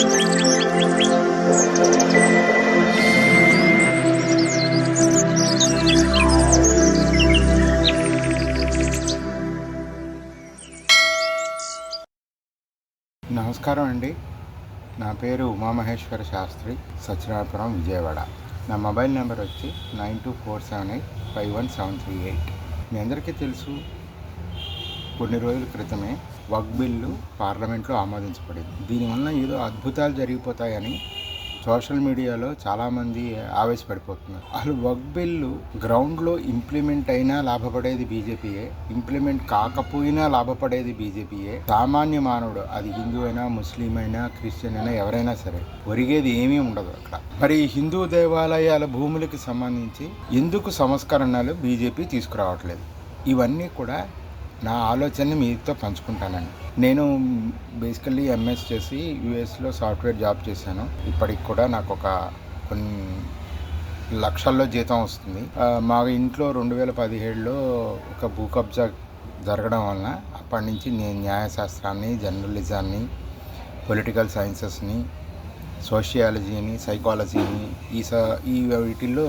నమస్కారం అండి. నా పేరు ఉమామహేశ్వర శాస్త్రి సత్యనారాయణపురం విజయవాడ. నా మొబైల్ నెంబర్ వచ్చి nine two four seven eight five one seven three eight. మీ అందరికీ తెలుసు కొన్ని రోజుల క్రితమే వక్ బిల్లు పార్లమెంట్లో ఆమోదించబడింది. దీనివల్ల ఏదో అద్భుతాలు జరిగిపోతాయని సోషల్ మీడియాలో చాలామంది ఆవేశపడిపోతున్నారు. అసలు వక్ బిల్లు గ్రౌండ్లో ఇంప్లిమెంట్ అయినా లాభపడేది బీజేపీయే ఇంప్లిమెంట్ కాకపోయినా లాభపడేది బీజేపీయే. సామాన్య మానవుడు అది హిందూ అయినా ముస్లిం అయినా క్రిస్టియన్ అయినా ఎవరైనా సరే ఒరిగేది ఏమీ ఉండదు అక్కడ. మరి హిందూ దేవాలయాల భూములకి సంబంధించి ఎందుకు సంస్కరణలు బీజేపీ తీసుకురావట్లేదు? ఇవన్నీ కూడా నా ఆలోచనని మీతో పంచుకుంటానండి. నేను బేసికల్లీ ఎంఎస్ చేసి యూఎస్లో సాఫ్ట్వేర్ జాబ్ చేశాను. ఇప్పటికి కూడా నాకు ఒక కొన్ని లక్షల్లో జీతం వస్తుంది. మా ఇంట్లో రెండు వేల పదిహేడులో ఒక భూ కబ్జా జరగడం వలన అప్పటి నుంచి నేను న్యాయశాస్త్రాన్ని జర్నలిజాన్ని పొలిటికల్ సైన్సెస్ని సోషియాలజీని సైకాలజీని ఈ స ఈ వీటిల్లో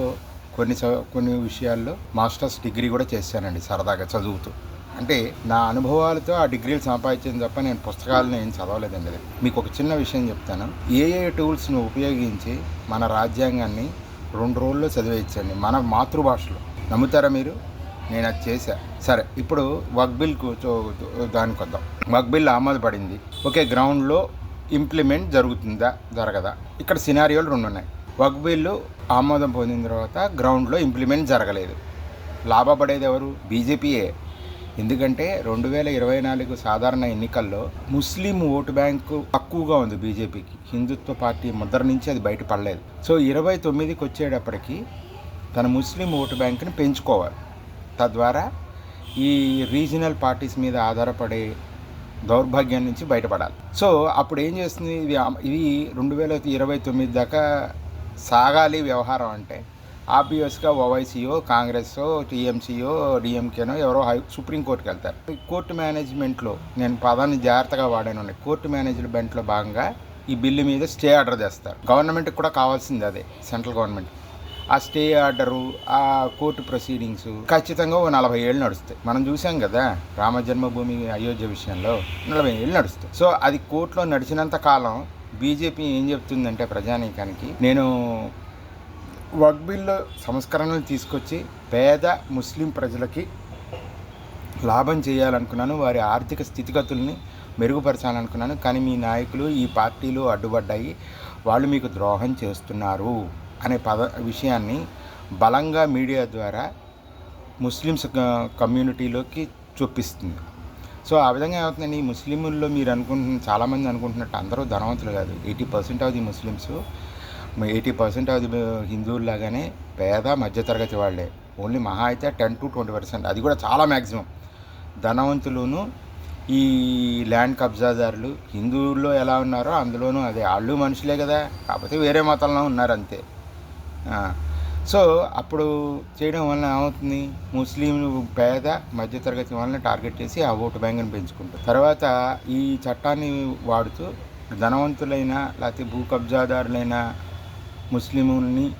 కొన్ని స కొన్ని విషయాల్లో మాస్టర్స్ డిగ్రీ కూడా చేశానండి సరదాగా చదువుతూ. అంటే నా అనుభవాలతో ఆ డిగ్రీలు సంపాదించింది తప్ప నేను పుస్తకాలను ఏం చదవలేదండి అది. మీకు ఒక చిన్న విషయం చెప్తాను. ఏ ఏ టూల్స్ను ఉపయోగించి మన రాజ్యాంగాన్ని రెండు రోజుల్లో చదివేయచ్చండి. మన మాతృభాషలో. నమ్ముతారా మీరు? నేను అది చేశా. సరే ఇప్పుడు వక్ బిల్ దానికి వద్దాం. వక్ బిల్ ఆమోదపడింది ఓకే గ్రౌండ్లో ఇంప్లిమెంట్ జరుగుతుందా? జరగదా? ఇక్కడ సినారియోలు రెండు ఉన్నాయి. వక్ బిల్లు ఆమోదం పొందిన తర్వాత గ్రౌండ్లో ఇంప్లిమెంట్ జరగలేదు. లాభపడేది ఎవరు? బీజేపీయే. ఎందుకంటే రెండు వేల ఇరవై నాలుగు సాధారణ ఎన్నికల్లో ముస్లిం ఓటు బ్యాంకు తక్కువగా ఉంది బీజేపీకి. హిందుత్వ పార్టీ ముద్ర నుంచి అది బయటపడలేదు. సో ఇరవై తొమ్మిదికి వచ్చేటప్పటికి తన ముస్లిం ఓటు బ్యాంకుని పెంచుకోవాలి. తద్వారా ఈ రీజనల్ పార్టీస్ మీద ఆధారపడే దౌర్భాగ్యం నుంచి బయటపడాలి. సో అప్పుడు ఏం చేస్తుంది? ఇది ఇది రెండు వేల ఇరవై తొమ్మిది దాకా సాగాలి వ్యవహారం అంటే ఆబ్వియస్గా ఓవైసీయో కాంగ్రెస్ టీఎంసీయో డిఎంకేనో ఎవరో హై సుప్రీంకోర్టుకి వెళ్తారు. కోర్టు మేనేజ్మెంట్లో నేను పదాన్ని జాగ్రత్తగా వాడాను. కోర్టు మేనేజ్మెంట్లో భాగంగా ఈ బిల్లు మీద స్టే ఆర్డర్ చేస్తారు. గవర్నమెంట్కి కూడా కావాల్సింది అదే సెంట్రల్ గవర్నమెంట్. ఆ స్టే ఆర్డరు ఆ కోర్టు ప్రొసీడింగ్స్ ఖచ్చితంగా ఓ నలభై ఏళ్ళు నడుస్తాయి. మనం చూసాం కదా రామ జన్మభూమి అయోధ్య విషయంలో నలభై ఏళ్ళు నడుస్తాయి. సో అది కోర్టులో నడిచినంత కాలం బీజేపీ ఏం చెప్తుందంటే ప్రజానీకానికి నేను వక్ బిల్లో సంస్కరణలు తీసుకొచ్చి పేద ముస్లిం ప్రజలకి లాభం చేయాలనుకున్నాను వారి ఆర్థిక స్థితిగతుల్ని మెరుగుపరచాలనుకున్నాను. కానీ మీ నాయకులు ఈ పార్టీలు అడ్డుపడ్డాయి. వాళ్ళు మీకు ద్రోహం చేస్తున్నారు అనే పద విషయాన్ని బలంగా మీడియా ద్వారా ముస్లిమ్స్ కమ్యూనిటీలోకి చూపిస్తుంది సో ఆ విధంగా ఏమవుతుందండి? ముస్లిముల్లో ముస్లింల్లో మీరు అనుకుంటున్న చాలామంది అనుకుంటున్నట్టు అందరూ ధనవంతులు కాదు. Eighty percent of the Muslims eighty percent అది హిందువులు హిందువుల్లాగానే పేద మధ్యతరగతి వాళ్ళే. ఓన్లీ మహా అయితే టెన్ టు ట్వంటీ పర్సెంట్ అది కూడా చాలా మ్యాక్సిమం ధనవంతులును ఈ ల్యాండ్ కబ్జాదారులు హిందువుల్లో ఎలా ఉన్నారో అందులోనూ అదే. వాళ్ళు మనుషులే కదా కాకపోతే వేరే మతంలో ఉన్నారు అంతే సో అప్పుడు చేయడం వలన ఏమవుతుంది? ముస్లింలు పేద మధ్యతరగతి వాళ్ళని టార్గెట్ చేసి ఆ ఓటు బ్యాంకును పెంచుకుంటారు. తర్వాత ఈ చట్టాన్ని వాడుతూ ధనవంతులైన లేకపోతే భూ కబ్జాదారులైన ముస్లింని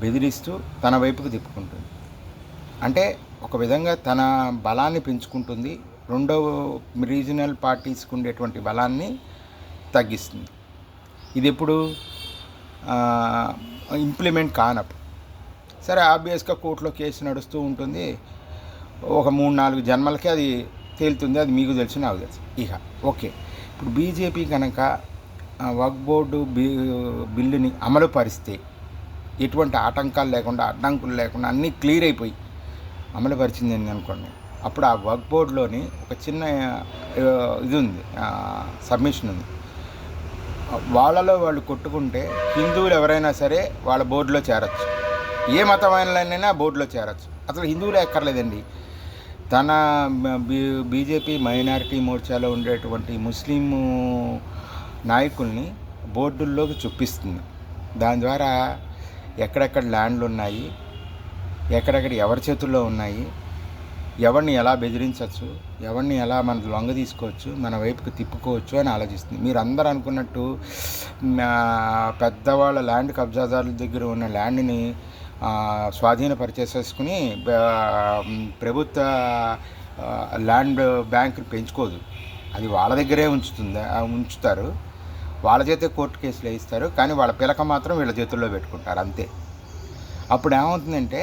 బెదిరిస్తూ తన వైపుకు తిప్పుకుంటుంది. అంటే ఒక విధంగా తన బలాన్ని పెంచుకుంటుంది. రెండవ రీజనల్ పార్టీస్కి ఉండేటువంటి బలాన్ని తగ్గిస్తుంది. ఇది ఎప్పుడు ఇంప్లిమెంట్ కానప్పుడు. సరే ఆబ్వియస్గా కోర్టులో కేసు నడుస్తూ ఉంటుంది. ఒక మూడు నాలుగు జన్మలకే అది తేలుతుంది. అది మీకు తెలుసు నాకు తెలుసు. ఇక ఓకే. ఇప్పుడు బీజేపీ కనుక వక్ బోర్డు బి బిల్లుని అమలు పరిస్తే ఎటువంటి ఆటంకాలు లేకుండా అడ్డంకులు లేకుండా అన్నీ క్లియర్ అయిపోయి అమలు పరిచింది అనుకోండి అప్పుడు ఆ వర్క్ బోర్డులోని ఒక చిన్న ఇది ఉంది సబ్మిషన్ ఉంది. వాళ్ళలో వాళ్ళు కొట్టుకుంటే హిందువులు ఎవరైనా సరే వాళ్ళ బోర్డులో చేరచ్చు. ఏ మతమైనైనా బోర్డులో చేరచ్చు. అసలు హిందువులే ఎక్కర్లేదండి తన బీ బీజేపీ మైనారిటీ మోర్చాలో ఉండేటువంటి ముస్లిం నాయకుల్ని బోర్డుల్లోకి చూపిస్తుంది దాని ద్వారా ఎక్కడెక్కడ ల్యాండ్లు ఉన్నాయి ఎక్కడెక్కడ ఎవరి చేతుల్లో ఉన్నాయి ఎవరిని ఎలా బెదిరించవచ్చు ఎవరిని ఎలా మన లొంగ తీసుకోవచ్చు మన వైపుకి తిప్పుకోవచ్చు అని ఆలోచిస్తుంది. మీరు అందరూ అనుకున్నట్టు నా పెద్దవాళ్ళ ల్యాండ్ కబ్జాదారుల దగ్గర ఉన్న ల్యాండ్ని స్వాధీనపరిచేసేసుకుని ప్రభుత్వ ల్యాండ్ బ్యాంక్ పెంచుకోదు. అది వాళ్ళ దగ్గరే ఉంచుతుంది ఉంచుతారు. వాళ్ళ చేతే కోర్టు కేసులు వేయిస్తారు కానీ వాళ్ళ పిలక మాత్రం వీళ్ళ చేతుల్లో పెట్టుకుంటారు అంతే. అప్పుడు ఏమవుతుందంటే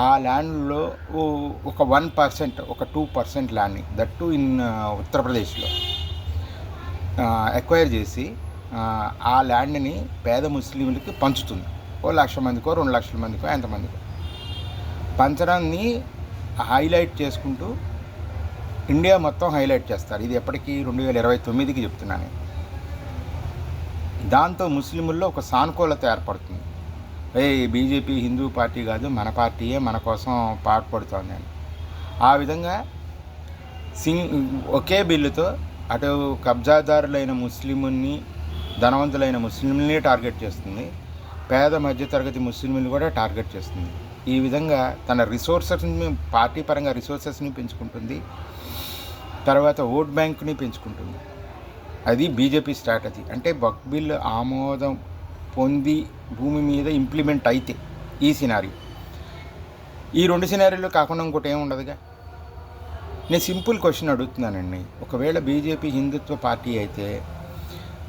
ఆ ల్యాండ్లో ఒక వన్ పర్సెంట్ ఒక టూ పర్సెంట్ ల్యాండ్ని దట్టు ఇన్ ఉత్తరప్రదేశ్లో ఎక్వైర్ చేసి ఆ, ఆ ల్యాండ్ని పేద ముస్లింలకి పంచుతుంది. ఓ లక్ష మందికో రెండు లక్షల మందికో ఎంతమందికో పంచడాన్ని హైలైట్ చేసుకుంటూ ఇండియా మొత్తం హైలైట్ చేస్తారు. ఇది ఎప్పటికీ రెండు వేల ఇరవై తొమ్మిదికి చెప్తున్నాను నేను. దాంతో ముస్లింల్లో ఒక సానుకూలత ఏర్పడుతుంది. ఏ బీజేపీ హిందూ పార్టీ కాదు మన పార్టీయే మన కోసం పాటుపడుతోంది అని. ఆ విధంగా సింగ్ ఒకే బిల్లుతో అటు కబ్జాదారులైన ముస్లిముల్ని ధనవంతులైన ముస్లింని టార్గెట్ చేస్తుంది. పేద మధ్యతరగతి ముస్లింలు కూడా టార్గెట్ చేస్తుంది. ఈ విధంగా తన రిసోర్సెస్ని పార్టీ పరంగా రిసోర్సెస్ని పెంచుకుంటుంది. తర్వాత ఓట్ బ్యాంక్ని పెంచుకుంటుంది. అది బీజేపీ స్ట్రాటజీ. అంటే బక్ బిల్ ఆమోదం పొంది భూమి మీద ఇంప్లిమెంట్ అయితే ఈ సినారీ ఈ రెండు సినారీలు కాకుండా ఇంకోటి ఏమి ఉండదుగా? నేను సింపుల్ క్వశ్చన్ అడుగుతున్నానండి. ఒకవేళ బీజేపీ హిందుత్వ పార్టీ అయితే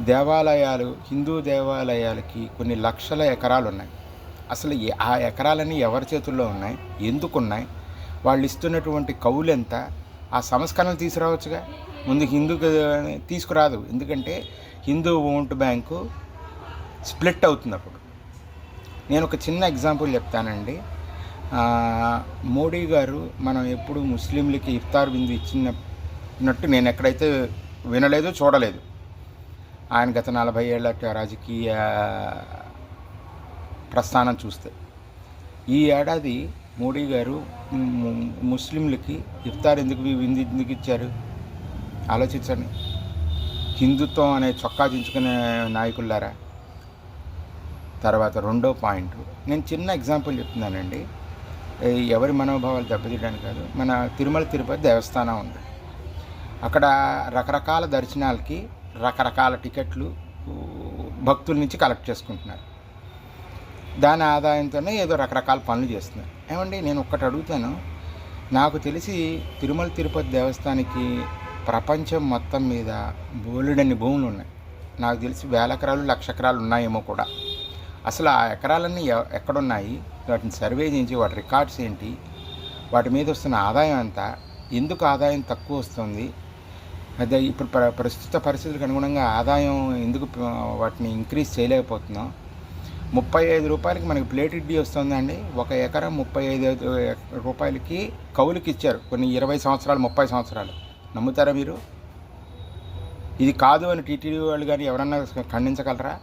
దేవాలయాలు హిందూ దేవాలయాలకి కొన్ని లక్షల ఎకరాలు ఉన్నాయి. అసలు ఆ ఎకరాలన్నీ ఎవరి చేతుల్లో ఉన్నాయి? ఎందుకు ఉన్నాయి వాళ్ళు ఇస్తున్నటువంటి కౌలు ఎంత? ఆ సంస్కరణలు తీసుకురావచ్చుగా. ముందు హిందూ తీసుకురాదు. ఎందుకంటే హిందూ ఓంట్ బ్యాంకు స్ప్లిట్ అవుతుంది అప్పుడు. నేను ఒక చిన్న ఎగ్జాంపుల్ చెప్తానండి. మోడీ గారు మనం ఎప్పుడు ముస్లింలకి ఇఫ్తార్ విందు ఇచ్చినట్టు నేను ఎక్కడైతే వినలేదు చూడలేదు. ఆయన గత నలభై ఏళ్ళ రాజకీయ ప్రస్థానం చూస్తే. ఈ ఏడాది మోడీ గారు ముస్లింలకి ఇఫ్తార్ ఎందుకు విందు ఎందుకు ఇచ్చారు? ఆలోచించండి. హిందుత్వం అనే చొక్కా దించుకునే నాయకులారా తర్వాత రెండో పాయింట్. నేను చిన్న ఎగ్జాంపుల్ చెప్తున్నానండి. ఎవరి మనోభావాలు దెబ్బతీయడానికి కాదు మన తిరుమల తిరుపతి దేవస్థానం ఉంది. అక్కడ రకరకాల దర్శనాలకి రకరకాల టికెట్లు భక్తుల నుంచి కలెక్ట్ చేసుకుంటున్నారు. దాని ఆదాయంతోనే ఏదో రకరకాల పనులు చేస్తున్నారు ఏమండి నేను ఒక్కటి అడుగుతాను. నాకు తెలిసి తిరుమల తిరుపతి దేవస్థానానికి ప్రపంచం మొత్తం మీద బోలెడన్ని భూములు ఉన్నాయి. నాకు తెలిసి వేల ఎకరాలు లక్ష ఎకరాలు ఉన్నాయేమో కూడా. అసలు ఆ ఎకరాలన్నీ ఎక్కడున్నాయి? వాటిని సర్వే చేయించి వాటి రికార్డ్స్ ఏంటి? వాటి మీద వస్తున్న ఆదాయం ఎంత? ఎందుకు ఆదాయం తక్కువ వస్తుంది? అదే ఇప్పుడు ప్ర ప్రస్తుత పరిస్థితులకు అనుగుణంగా ఆదాయం ఎందుకు వాటిని ఇంక్రీజ్ చేయలేకపోతున్నాం? ముప్పై ఐదు రూపాయలకి మనకి ప్లేట్ ఇడ్లీ వస్తుందండి. ఒక ఎకరం ముప్పై ఐదు రూపాయలకి కౌలుకి ఇచ్చారు. కొన్ని ఇరవై సంవత్సరాలు ముప్పై సంవత్సరాలు. నమ్ముతారా మీరు? ఇది కాదు అని టీటీడీ వాళ్ళు కానీ ఎవరన్నా ఖండించగలరా?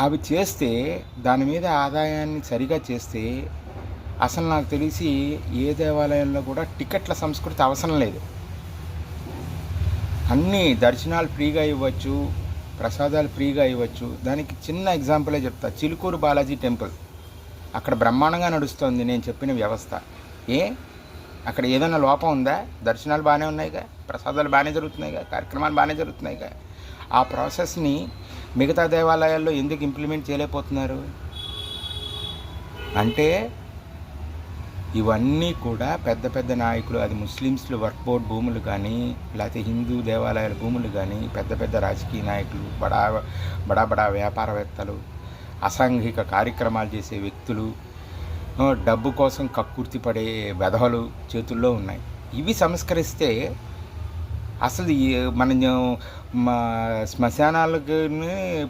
అవి చేస్తే దాని మీద ఆదాయాన్ని సరిగా చేస్తే అసలు నాకు తెలిసి ఏ దేవాలయంలో కూడా టికెట్ల సంస్కృతి అవసరం లేదు. అన్నీ దర్శనాలు ఫ్రీగా ఇవ్వచ్చు. ప్రసాదాలు ఫ్రీగా ఇవ్వచ్చు. దానికి చిన్న ఎగ్జాంపులే చెప్తా. చిలుకూరు బాలాజీ టెంపుల్. అక్కడ బ్రహ్మాండంగా నడుస్తుంది నేను చెప్పిన వ్యవస్థ. ఏ? అక్కడ ఏదైనా లోపం ఉందా? దర్శనాలు బాగానే ఉన్నాయిగా? ప్రసాదాలు బాగానే జరుగుతున్నాయిగా? కార్యక్రమాలు బాగానే జరుగుతున్నాయిగా? ఆ ప్రాసెస్ని మిగతా దేవాలయాల్లో ఎందుకు ఇంప్లిమెంట్ చేయలేకపోతున్నారు? అంటే ఇవన్నీ కూడా పెద్ద పెద్ద నాయకులు అది ముస్లిమ్స్లు వర్క్ బోర్డ్ భూములు కానీ లేకపోతే హిందూ దేవాలయాల భూములు కానీ పెద్ద పెద్ద రాజకీయ నాయకులు బడా బడా బడా వ్యాపారవేత్తలు అసాంఘిక కార్యక్రమాలు చేసే వ్యక్తులు డబ్బు కోసం కక్కుర్తి పడే వెధవలు చేతుల్లో ఉన్నాయి. ఇవి సంస్కరిస్తే అసలు మన మా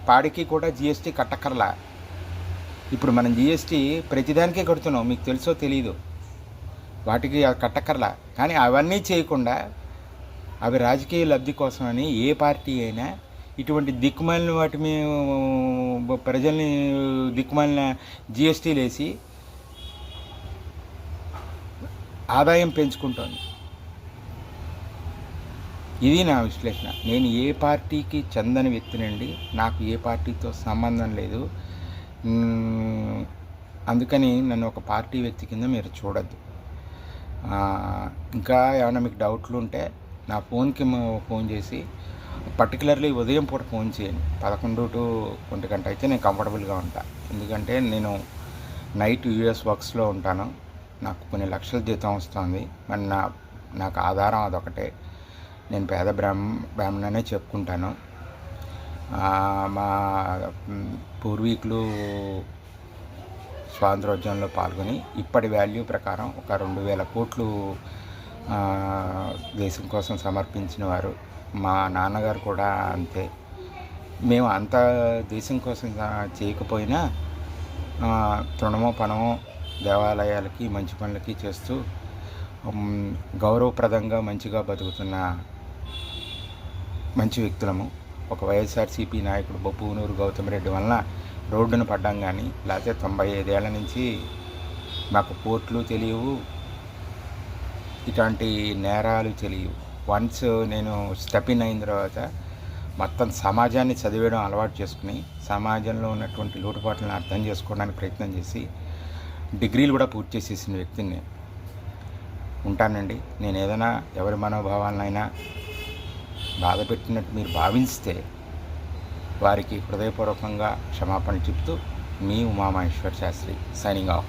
పాడికి కూడా జిఎస్టీ కట్టక్కర్లా? ఇప్పుడు మనం జిఎస్టీ ప్రతిదానికే కడుతున్నాం మీకు తెలుసో తెలీదు? వాటికి కట్టకర్లా కానీ అవన్నీ చేయకుండా అవి రాజకీయ లబ్ధి కోసమని ఏ పార్టీ అయినా ఇటువంటి దిక్కుమాలిన వాటి మీద ప్రజల్ని దిక్కుమాలిన జిఎస్టీలు వేసి ఆదాయం పెంచుకుంటోంది. ఇది నా విశ్లేషణ. నేను ఏ పార్టీకి చెందని వ్యక్తినండి. నాకు ఏ పార్టీతో సంబంధం లేదు. అందుకని నన్ను ఒక పార్టీ వ్యక్తి కింద మీరు చూడద్దు. ఇంకా ఏమైనా మీకు డౌట్లు ఉంటే నా ఫోన్కి ఫోన్ చేసి పర్టికులర్లీ ఉదయం పూట ఫోన్ చేయండి. పదకొండు టు ఒంటి గంట అయితే నేను కంఫర్టబుల్గా ఉంటాను ఎందుకంటే నేను నైట్ యూఎస్ వర్క్స్లో ఉంటాను. నాకు కొన్ని లక్షల జీతం వస్తుంది. మరి నా నాకు ఆధారం అదొకటే. నేను పేద బ్రాహ్మ బ్రాహ్మణనే చెప్పుకుంటాను. మా పూర్వీకులు స్వాతంత్రోద్యమంలో పాల్గొని ఇప్పటి వాల్యూ ప్రకారం ఒక రెండు వేల కోట్లు దేశం కోసం సమర్పించిన వారు. మా నాన్నగారు కూడా అంతే. మేము అంత దేశం కోసం చేయకపోయినా తృణమో పణమో దేవాలయాలకి మంచి పనులకి చేస్తూ గౌరవప్రదంగా మంచిగా బతుకుతున్న మంచి వ్యక్తులము. ఒక వైఎస్ఆర్సీపీ నాయకుడు బొప్పునూరు గౌతమ్ రెడ్డి వలన రోడ్డును పడ్డాం కానీ లేకపోతే తొంభై ఐదేళ్ళ నుంచి మాకు కోర్టులు తెలియవు ఇటువంటి నేరాలు తెలియవు వన్స్ నేను స్టెప్ ఇన్ అయిన తర్వాత మొత్తం సమాజాన్ని చదివేయడం అలవాటు చేసుకుని సమాజంలో ఉన్నటువంటి లోటుపాట్లను అర్థం చేసుకోవడానికి ప్రయత్నం చేసి డిగ్రీలు కూడా పూర్తి చేసేసిన వ్యక్తిని నేను. ఉంటానండి నేను ఏదైనా ఎవరి మనోభావాలనైనా బాధ పెట్టినట్టు మీరు భావిస్తే వారికి హృదయపూర్వకంగా క్షమాపణ చెప్తూ మీ ఉమామహేశ్వర్ శాస్త్రి సైనింగ్ ఆఫ్.